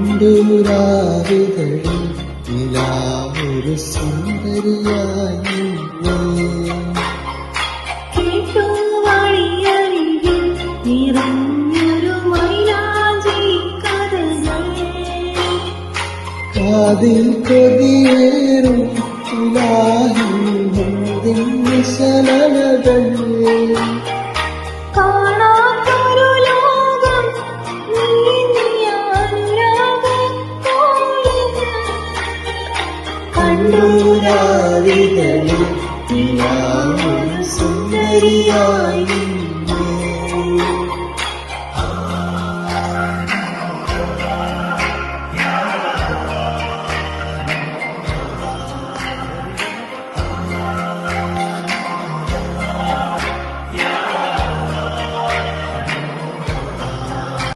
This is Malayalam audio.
കണ്ടുരാവിതഴി നിലാവൊരു സുന്ദരിയായി. കേട്ടു വഴിയരികിൽ നിറഞ്ഞൊരു മൈലാഞ്ചി കഥകൾ കാതിൽ കൊതിയേറും ഇലാഹിൻ വിശലകൾ കണ്ടുരാവിതഴി നിലാവൊരു സുന്ദരിയായി.